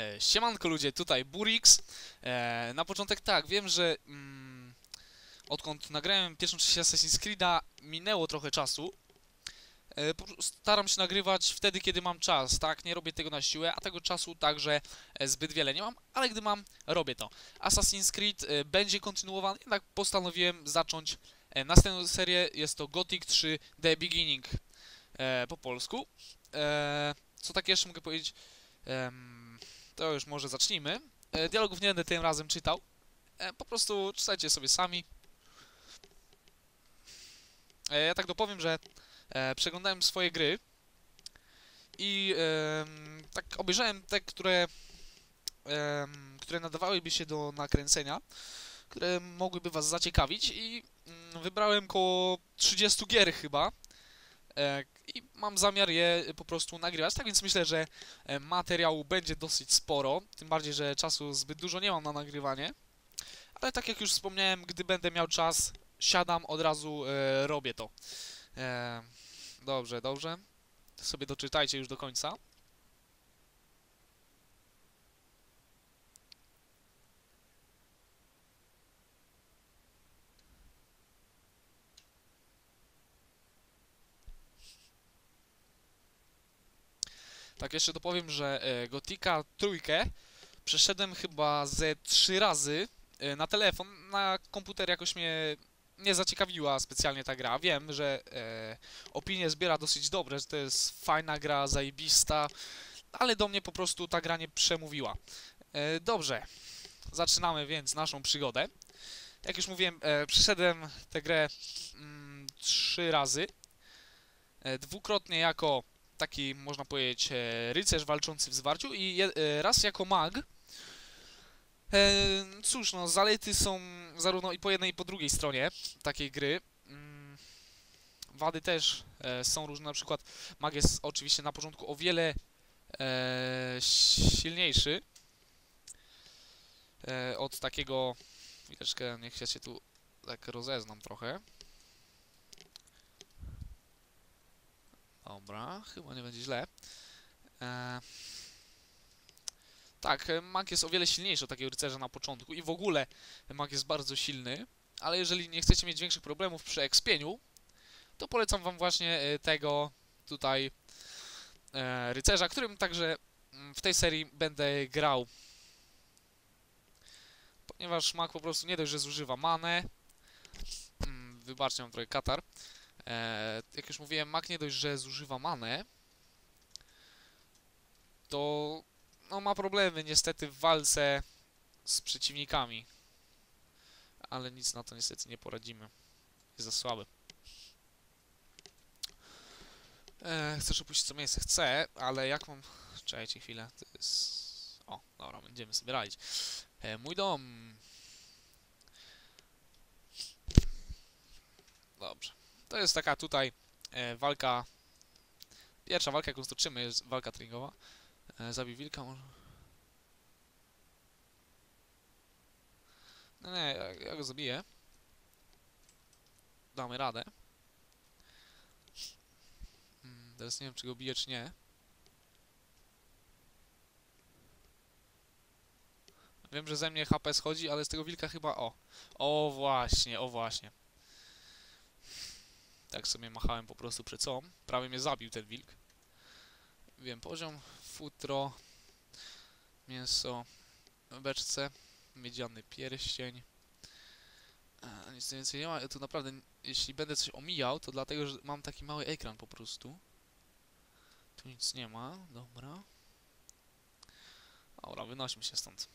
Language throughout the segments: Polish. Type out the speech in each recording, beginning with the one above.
E, siemanko ludzie, tutaj Burix. E, na początek tak, wiem, że mm, odkąd nagrałem pierwszą część Assassin's Creed'a minęło trochę czasu. E, staram się nagrywać wtedy, kiedy mam czas, tak? Nie robię tego na siłę, a tego czasu także zbyt wiele nie mam, ale gdy mam, robię to. Assassin's Creed będzie kontynuowany, jednak postanowiłem zacząć następną serię. Jest to Gothic 3 The Beginning po polsku. Co tak jeszcze mogę powiedzieć? To już może zacznijmy. E, dialogów nie będę tym razem czytał. E, po prostu czytajcie sobie sami. E, ja tak dopowiem, że przeglądałem swoje gry i tak obejrzałem te, które, które nadawałyby się do nakręcenia, które mogłyby was zaciekawić i mm, wybrałem koło 30 gier chyba. I mam zamiar je po prostu nagrywać, tak więc myślę, że e, materiału będzie dosyć sporo, tym bardziej, że czasu zbyt dużo nie mam na nagrywanie. Ale tak jak już wspomniałem, gdy będę miał czas, siadam, od razu e, robię to. E, dobrze, dobrze. Sobie doczytajcie już do końca. Tak, jeszcze dopowiem, że e, Gotika trójkę przeszedłem chyba ze trzy razy e, na telefon. Na komputer jakoś mnie nie zaciekawiła specjalnie ta gra. Wiem, że e, opinie zbiera dosyć dobre, że to jest fajna gra, zajebista, ale do mnie po prostu ta gra nie przemówiła. E, dobrze, zaczynamy więc naszą przygodę. Jak już mówiłem, e, przeszedłem tę grę mm, trzy razy. E, dwukrotnie jako taki, można powiedzieć, e, rycerz walczący w zwarciu i e, raz jako mag. E, cóż, no, zalety są zarówno i po jednej, i po drugiej stronie takiej gry. Mm, wady też są różne, na przykład mag jest oczywiście na początku o wiele silniejszy od takiego... Chwileczkę, niech ja się tu tak rozeznam trochę. Dobra, chyba nie będzie źle. E... Tak, mag jest o wiele silniejszy od takiego rycerza na początku i w ogóle mag jest bardzo silny, ale jeżeli nie chcecie mieć większych problemów przy ekspieniu, to polecam wam właśnie e, tego tutaj e, rycerza, którym także mm, w tej serii będę grał. Ponieważ mag po prostu nie dość, że zużywa manę, mm, wybaczcie, mam trochę katar, E, jak już mówiłem, Mac nie dość, że zużywa manę, to no, ma problemy niestety w walce z przeciwnikami. Ale nic na to niestety nie poradzimy. Jest za słaby. E, chcesz opuścić co miejsce? Chcę, ale jak mam... Czekajcie chwilę, to jest... O, dobra, będziemy sobie radzić. E, mój dom... Dobrze. To jest taka tutaj e, walka... Pierwsza walka, jaką stoczymy, jest walka treningowa. E, zabij wilka może... No nie, ja, ja go zabiję. Damy radę. Hmm, teraz nie wiem, czy go biję, czy nie. Wiem, że ze mnie HP schodzi, ale z tego wilka chyba... O! O właśnie, o właśnie. Tak sobie machałem po prostu przed sobą. Prawie mnie zabił ten wilk. Wiem, poziom, futro, mięso, beczce, miedziany pierścień. A, nic więcej nie ma. Ja tu naprawdę, jeśli będę coś omijał, to dlatego, że mam taki mały ekran po prostu. Tu nic nie ma, dobra. Dobra, wynośmy się stąd.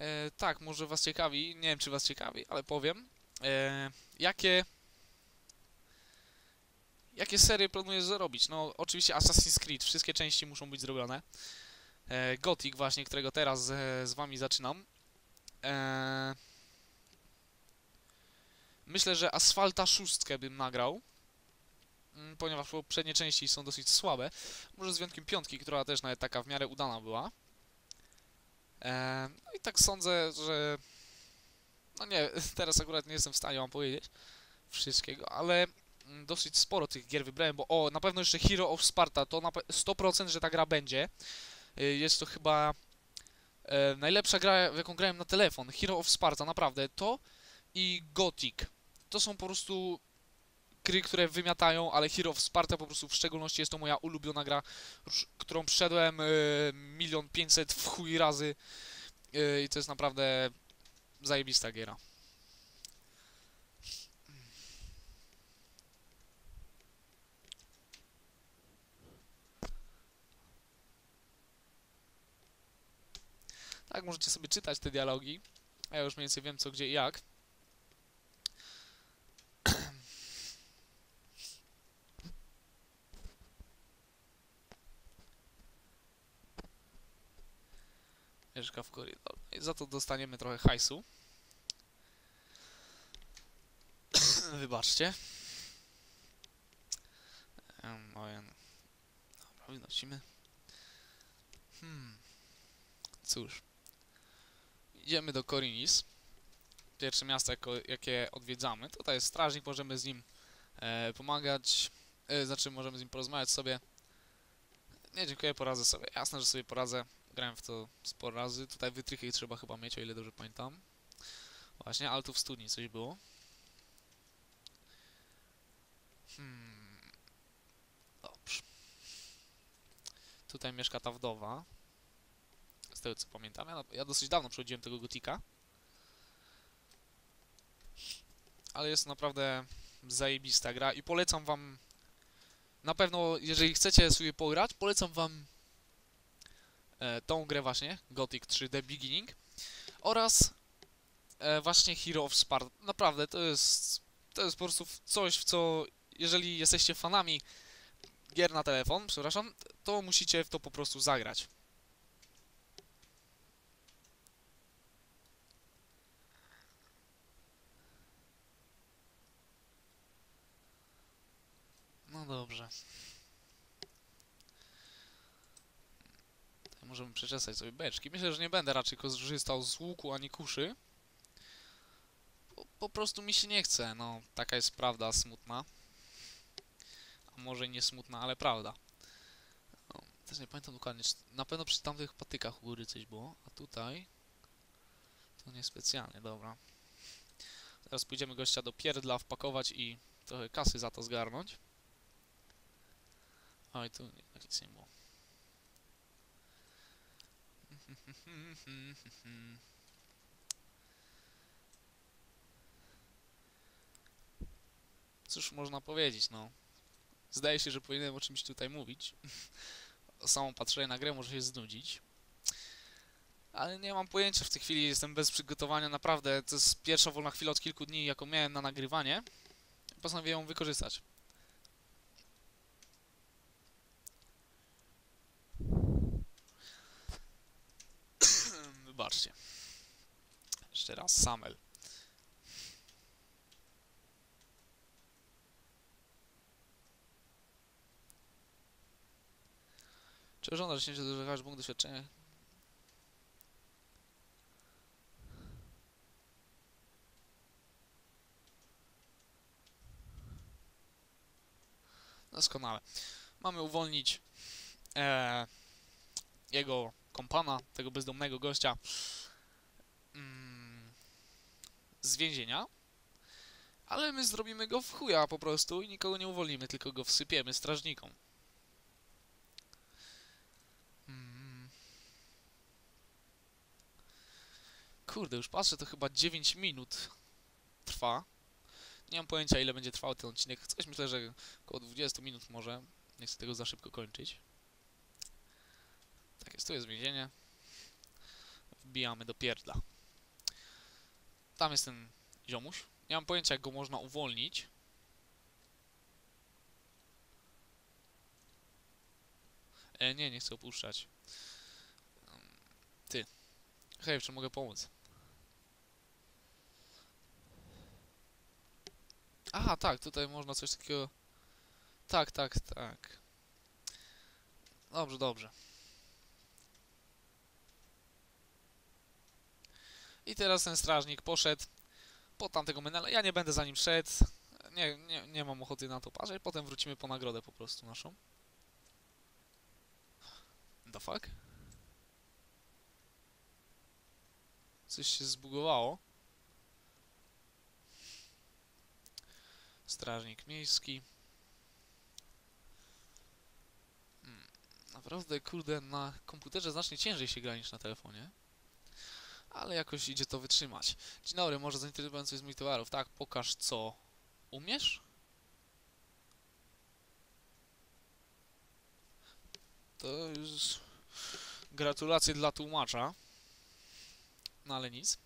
E, tak, może was ciekawi, nie wiem czy was ciekawi, ale powiem. E, jakie... Jakie serie planuję zrobić? No, oczywiście Assassin's Creed, wszystkie części muszą być zrobione. E, Gothic właśnie, którego teraz z, z wami zaczynam. E, myślę, że Asfalta 6 bym nagrał. Mm, ponieważ poprzednie części są dosyć słabe. Może z wyjątkiem piątki, która też nawet taka w miarę udana była. E, no i tak sądzę, że... No nie, teraz akurat nie jestem w stanie wam powiedzieć wszystkiego, ale dosyć sporo tych gier wybrałem, bo o, na pewno jeszcze Hero of Sparta, to na pe- 100% że ta gra będzie. Y, Jest to chyba e, najlepsza gra, w jaką grałem na telefon. Hero of Sparta, naprawdę. To i Gothic. To są po prostu gry, które wymiatają, ale Hero of Sparta po prostu w szczególności jest to moja ulubiona gra, którą przeszedłem e, milion pięćset w chuj razy e, i to jest naprawdę zajebista giera. Tak, możecie sobie czytać te dialogi. a Ja już mniej więcej wiem co, gdzie i jak. Mieszka w korytarzu. I za to dostaniemy trochę hajsu. Wybaczcie. Em, Ojen. Dobra, wynosimy. Hmm. Cóż. Idziemy do Korinis. Pierwsze miasto, jako, jakie odwiedzamy. Tutaj jest strażnik, możemy z nim e, pomagać. E, znaczy, możemy z nim porozmawiać sobie. Nie, dziękuję, poradzę sobie. Jasne, że sobie poradzę. Grałem w to sporo razy. Tutaj wytrychy trzeba chyba mieć, o ile dobrze pamiętam. Właśnie, ale tu w studni coś było. Hmm. Dobrze. Tutaj mieszka ta wdowa. Z tego co pamiętam. Ja, ja dosyć dawno przechodziłem tego gotika. Ale jest naprawdę zajebista gra i polecam wam na pewno, jeżeli chcecie sobie pograć, polecam wam tą grę właśnie, Gothic 3D Beginning oraz e, właśnie Hero of Sparta. Naprawdę, to jest to jest po prostu coś, w co jeżeli jesteście fanami gier na telefon, przepraszam, to musicie w to po prostu zagrać. No dobrze. Możemy przeczesać sobie beczki. Myślę, że nie będę raczej korzystał z łuku ani kuszy. Po, po prostu mi się nie chce, no. Taka jest prawda smutna. A może nie smutna, ale prawda. No, też nie pamiętam dokładnie. Na pewno przy tamtych patykach u góry coś było, a tutaj... To niespecjalnie, dobra. Teraz pójdziemy gościa do pierdla wpakować i trochę kasy za to zgarnąć. Oj, tu nic nie było. Cóż można powiedzieć, no. Zdaje się, że powinienem o czymś tutaj mówić. Samo patrzenie na grę może się znudzić. Ale nie mam pojęcia w tej chwili, jestem bez przygotowania, naprawdę. To jest pierwsza wolna chwila od kilku dni, jaką miałem na nagrywanie. Postanowiłem ją wykorzystać. Wybaczcie. Jeszcze raz, Samel. Czy żądasz, że się dożekasz punkt doświadczenia? Doskonale. Mamy uwolnić e, jego kompana, tego bezdomnego gościa mm, z więzienia. Ale my zrobimy go w chuja po prostu i nikogo nie uwolnimy, tylko go wsypiemy strażnikom. Mm. Kurde, już patrzę, to chyba 9 minut trwa. Nie mam pojęcia, ile będzie trwał ten odcinek. Coś myślę, że około 20 minut może. Nie chcę tego za szybko kończyć. Tak jest, tu jest więzienie. Wbijamy do pierdla. Tam jest ten ziomuś. Nie mam pojęcia, jak go można uwolnić. E, nie, nie chcę opuszczać. Um, Ty. Hej, czy mogę pomóc? Aha, tak, tutaj można coś takiego... Tak, tak, tak. Dobrze, dobrze. I teraz ten strażnik poszedł po tamtego menela. Ja nie będę za nim szedł. nie, nie, nie mam ochoty na to patrzeć, potem wrócimy po nagrodę po prostu naszą. The fuck? Coś się zbugowało. Strażnik miejski. Hmm. Naprawdę, kurde, na komputerze znacznie ciężej się gra niż na telefonie. Ale jakoś idzie to wytrzymać. Dzień dobry, może zainteresujący z moich towarów. Tak, pokaż co umiesz? To już gratulacje dla tłumacza. No ale nic.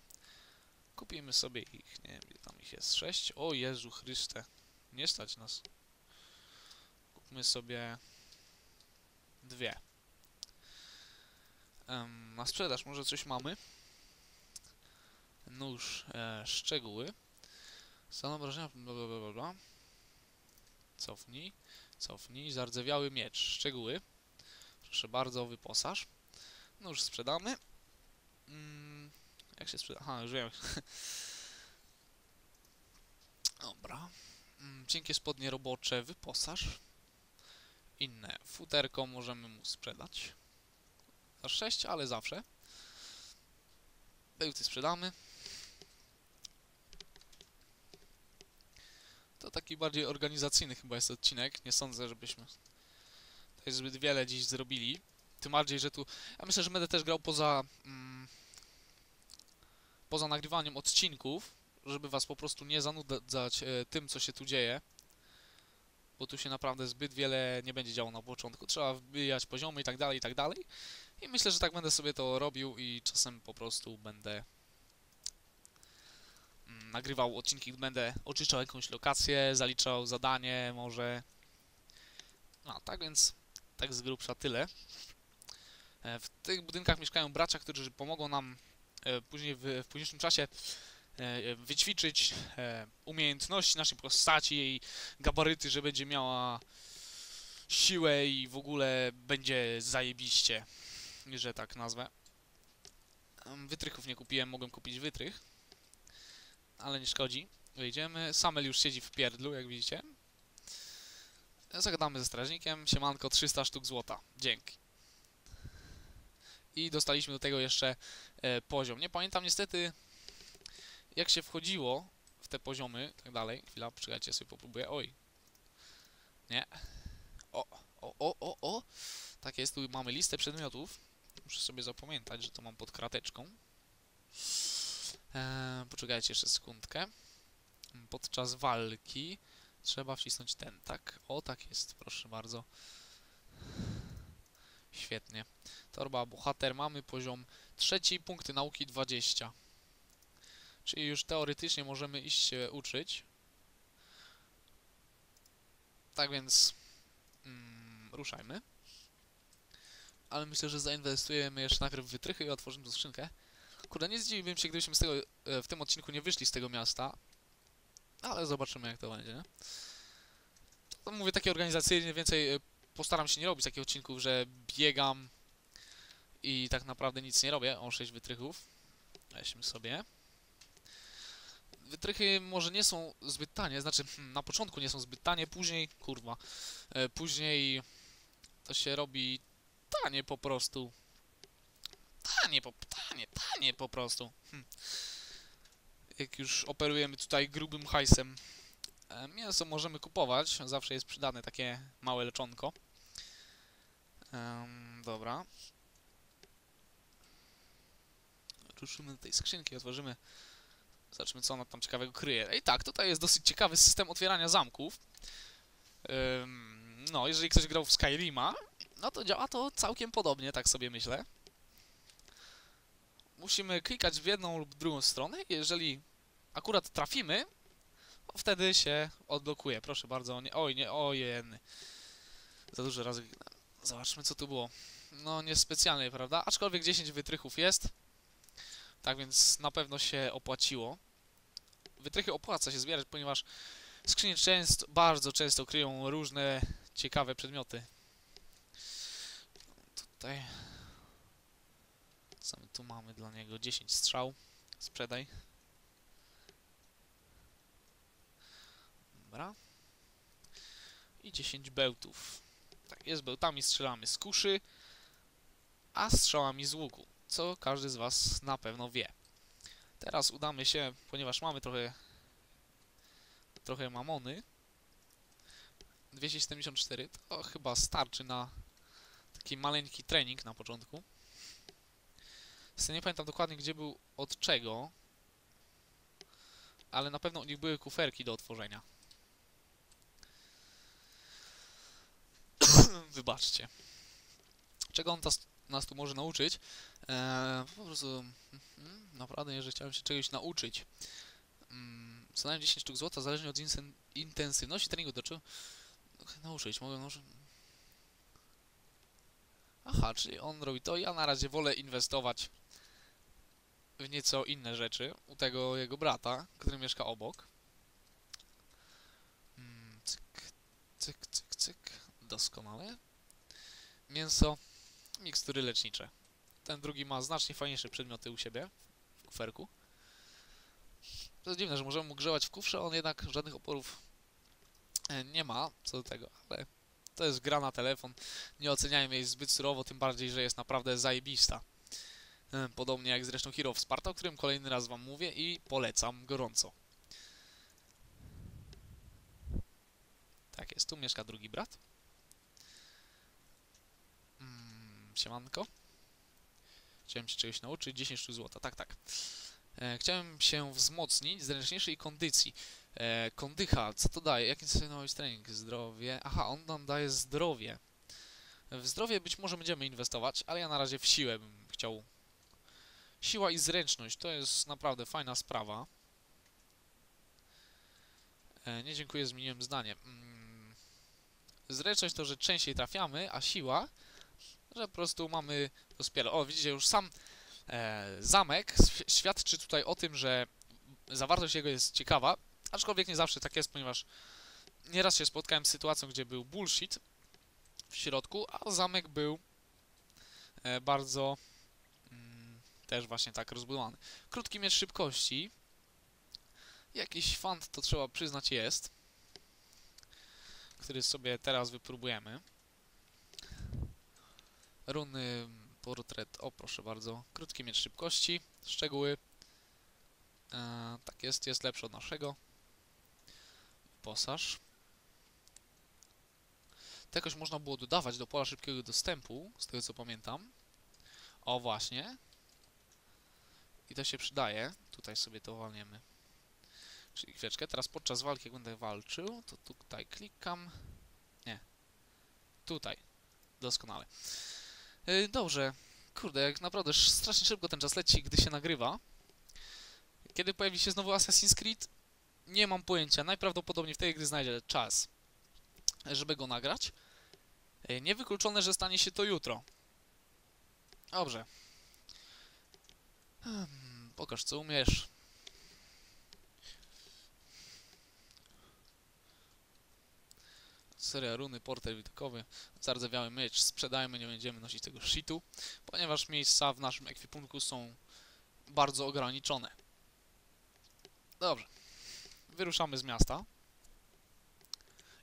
Kupimy sobie ich, nie wiem, tam ich jest, sześć? O Jezu Chryste, nie stać nas. Kupmy sobie dwie. Em, na sprzedaż może coś mamy? Nóż, e, szczegóły. Stan obrażenia, bla bla bla bla. Cofnij, cofnij, zardzewiały miecz, szczegóły. Proszę bardzo, wyposaż. Nóż sprzedamy. Mm, jak się sprzeda? Aha, już wiem. Dobra. Mm, cienkie spodnie robocze, wyposaż. Inne. Futerko możemy mu sprzedać. Za 6, ale zawsze. Bełty sprzedamy. To taki bardziej organizacyjny chyba jest odcinek. Nie sądzę, żebyśmy tutaj zbyt wiele dziś zrobili. Tym bardziej, że tu... Ja myślę, że będę też grał poza... Mm, poza nagrywaniem odcinków, żeby was po prostu nie zanudzać e, tym, co się tu dzieje. Bo tu się naprawdę zbyt wiele nie będzie działo na początku. Trzeba wbijać poziomy i tak dalej, i tak dalej. I myślę, że tak będę sobie to robił i czasem po prostu będę nagrywał odcinki, będę oczyszczał jakąś lokację, zaliczał zadanie może. No, tak więc, tak z grubsza tyle. E, W tych budynkach mieszkają bracia, którzy pomogą nam e, później w, w późniejszym czasie e, wyćwiczyć umiejętności naszej postaci, jej gabaryty, że będzie miała siłę i w ogóle będzie zajebiście, że tak nazwę. Wytrychów nie kupiłem, mogłem kupić wytrych, ale nie szkodzi. Wejdziemy, Samel już siedzi w pierdlu, jak widzicie. Zagadamy ze strażnikiem, siemanko, 300 sztuk złota, dzięki. I dostaliśmy do tego jeszcze e, poziom. Nie pamiętam niestety, jak się wchodziło w te poziomy, tak dalej. Chwila, poczekajcie, sobie popróbuję. Oj. Nie. O, o, o, o, o. Tak jest, tu mamy listę przedmiotów. Muszę sobie zapamiętać, że to mam pod krateczką. Eee, poczekajcie jeszcze sekundkę. Podczas walki trzeba wcisnąć ten, tak? O, tak jest, proszę bardzo. Świetnie. Torba bohater, mamy poziom trzeci, punkty nauki 20. Czyli już teoretycznie możemy iść się uczyć. Tak więc mm, ruszajmy. Ale myślę, że zainwestujemy jeszcze najpierw w wytrychy i otworzymy tu skrzynkę. Kurde, nie zdziwiłbym się, gdybyśmy z tego, e, w tym odcinku nie wyszli z tego miasta. Ale zobaczymy, jak to będzie? To mówię takie organizacyjnie, więcej e, postaram się nie robić takich odcinków, że biegam i tak naprawdę nic nie robię. O, 6 wytrychów. Weźmy sobie. Wytrychy może nie są zbyt tanie, znaczy hmm, na początku nie są zbyt tanie, później, kurwa, e, później to się robi tanie po prostu. Tanie, po, tanie, tanie po prostu. Hm. Jak już operujemy tutaj grubym hajsem, e, mięso możemy kupować, zawsze jest przydane takie małe leczonko. Dobra. Ruszymy do tej skrzynki, otworzymy Zobaczmy, co ona tam ciekawego kryje. I tak, tutaj jest dosyć ciekawy system otwierania zamków. No, jeżeli ktoś grał w Skyrima, no to działa to całkiem podobnie, tak sobie myślę. Musimy klikać w jedną lub drugą stronę. Jeżeli akurat trafimy, wtedy się odblokuje. Proszę bardzo, nie, oj, nie, ojen. Za dużo razy. Zobaczmy, co tu było. No, niespecjalnie, prawda? Aczkolwiek 10 wytrychów jest. Tak więc na pewno się opłaciło. Wytrychy opłaca się zbierać, ponieważ skrzynie często, bardzo często kryją różne ciekawe przedmioty. Tutaj... Co my tu mamy dla niego? 10 strzał. Sprzedaj. Dobra. I 10 bełtów. Tak jest, bełtami strzelamy z kuszy, a strzałami z łuku, co każdy z was na pewno wie. Teraz udamy się, ponieważ mamy trochę trochę mamony. 274 to chyba starczy na taki maleńki trening na początku. Zresztą nie pamiętam dokładnie gdzie był od czego, ale na pewno u nich były kuferki do otworzenia. Wybaczcie. Czego on nas tu może nauczyć? Eee, po prostu mm, naprawdę, jeżeli chciałem się czegoś nauczyć. Mm, co najmniej 10 sztuk złota, zależnie od intensywności treningu, do czego nauczyć mogę, może... Aha, czyli on robi to, ja na razie wolę inwestować w nieco inne rzeczy u tego jego brata, który mieszka obok. Mm, cyk, cyk, cyk, cyk. Doskonale. Mięso, mikstury lecznicze. Ten drugi ma znacznie fajniejsze przedmioty u siebie w kuferku. To jest dziwne, że możemy mu grzewać w kufrze, on jednak żadnych oporów e, nie ma co do tego, ale to jest gra na telefon. Nie oceniajmy jej zbyt surowo, tym bardziej, że jest naprawdę zajebista. E, Podobnie jak zresztą Hero of Sparta, o którym kolejny raz wam mówię i polecam gorąco. Tak jest, tu mieszka drugi brat. Mm, siemanko. Chciałem się czegoś nauczyć, 10 sztuk złota, tak, tak. E, chciałem się wzmocnić zręczniejszej kondycji. E, kondycha, co to daje? Jaki sobie nowy trening? Zdrowie. Aha, on nam daje zdrowie. W zdrowie być może będziemy inwestować, ale ja na razie w siłę bym chciał. Siła i zręczność to jest naprawdę fajna sprawa. E, nie dziękuję, zmieniłem zdanie. Mm, zręczność to, że częściej trafiamy, a siła, że po prostu mamy rozpiele. O, widzicie, już sam e, zamek świ- świadczy tutaj o tym, że zawartość jego jest ciekawa, aczkolwiek nie zawsze tak jest, ponieważ nieraz się spotkałem z sytuacją, gdzie był bullshit w środku, a zamek był e, bardzo też właśnie tak rozbudowany. Krótki miecz szybkości. Jakiś fant, to trzeba przyznać, jest, który sobie teraz wypróbujemy. Runy, portret, o proszę bardzo, krótki miecz szybkości, szczegóły. E, tak jest, jest lepszy od naszego. Posaż. Jakoś można było dodawać do pola szybkiego dostępu, z tego co pamiętam. O właśnie. I to się przydaje. Tutaj sobie to walniemy. Czyli chwileczkę, teraz podczas walki jak będę walczył, to tutaj klikam. Nie. Tutaj. Doskonale. Yy, dobrze. Kurde, jak naprawdę sz- strasznie szybko ten czas leci, gdy się nagrywa. Kiedy pojawi się znowu Assassin's Creed? Nie mam pojęcia. Najprawdopodobniej wtedy, gdy znajdę czas, żeby go nagrać. Yy, Niewykluczone, że stanie się to jutro. Dobrze. Hmm, pokaż, co umiesz. Seria runy, porter widokowy, zardzewiały miecz, sprzedajmy, nie będziemy nosić tego shitu, ponieważ miejsca w naszym ekwipunku są bardzo ograniczone. Dobrze. Wyruszamy z miasta.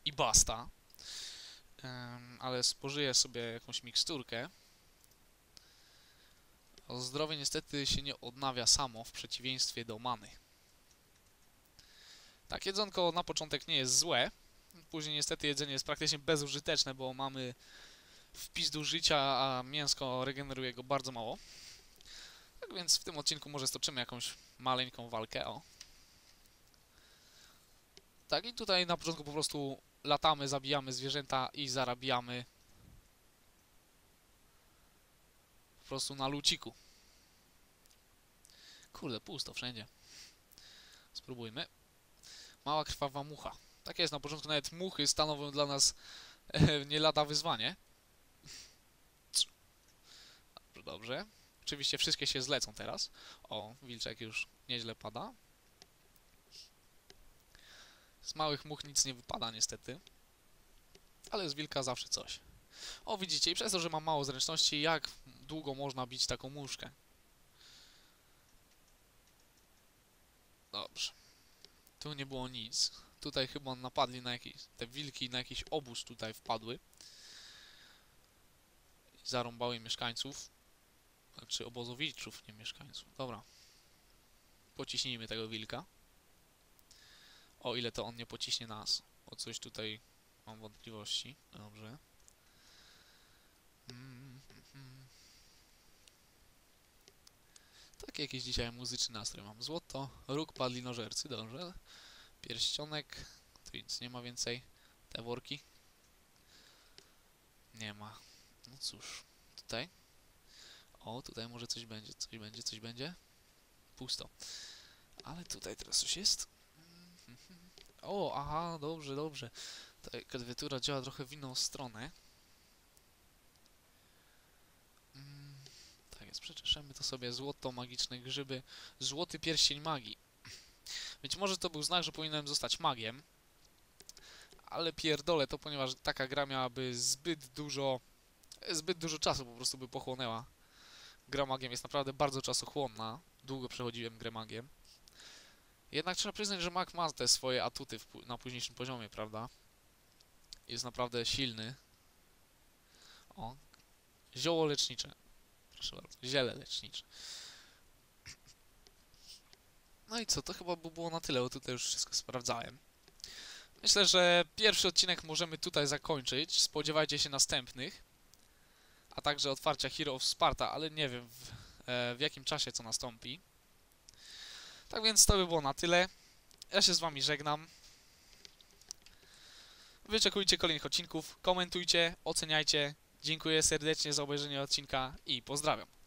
I basta. Em, ale spożyję sobie jakąś miksturkę. Zdrowie niestety się nie odnawia samo, w przeciwieństwie do many. Tak, jedzonko na początek nie jest złe. Później niestety jedzenie jest praktycznie bezużyteczne, bo mamy wpis do życia, a mięsko regeneruje go bardzo mało. Tak więc w tym odcinku może stoczymy jakąś maleńką walkę, o. Tak, i tutaj na początku po prostu latamy, zabijamy zwierzęta i zarabiamy po prostu na luciku. Kurde, pusto wszędzie. Spróbujmy. Mała krwawa mucha. Tak jest, na początku nawet muchy stanowią dla nas e, nie lada wyzwanie. Dobrze, dobrze. Oczywiście wszystkie się zlecą teraz. O, wilczek już nieźle pada. Z małych much nic nie wypada niestety. Ale z wilka zawsze coś. O, widzicie, i przez to, że mam mało zręczności, jak długo można bić taką muszkę? Dobrze. Tu nie było nic. Tutaj chyba napadli na jakiś... Te wilki na jakiś obóz tutaj wpadły. Zarąbały mieszkańców. Znaczy obozowiczów, nie mieszkańców. Dobra. Pociśnijmy tego wilka. O ile to on nie pociśnie nas. O coś tutaj mam wątpliwości. Dobrze. Mm. Taki jakiś dzisiaj muzyczny nastrój mam. Złoto, róg padlinożercy, dobrze. Pierścionek, tu nic nie ma więcej. Te worki. Nie ma. No cóż, tutaj. O, tutaj może coś będzie, coś będzie, coś będzie. Pusto. Ale tutaj teraz coś jest. O, aha, dobrze, dobrze. Ta klawiatura działa trochę w inną stronę. Jest, przeczeszemy to sobie. Złoto, magiczne grzyby. Złoty pierścień magii. Być może to był znak, że powinienem zostać magiem. Ale pierdolę to, ponieważ taka gra miałaby zbyt dużo... Zbyt dużo czasu po prostu by pochłonęła. Gra magiem jest naprawdę bardzo czasochłonna. Długo przechodziłem grę magiem. Jednak trzeba przyznać, że mag ma te swoje atuty na późniejszym poziomie, prawda? Jest naprawdę silny. O. Zioło lecznicze. Proszę bardzo. Ziele lecznicze. No i co, to chyba by było na tyle, bo tutaj już wszystko sprawdzałem. Myślę, że pierwszy odcinek możemy tutaj zakończyć. Spodziewajcie się następnych. A także otwarcia Hero of Sparta, ale nie wiem w, e, w jakim czasie co nastąpi. Tak więc to by było na tyle. Ja się z wami żegnam. Wyczekujcie kolejnych odcinków, komentujcie, oceniajcie. Dziękuję serdecznie za obejrzenie odcinka i pozdrawiam.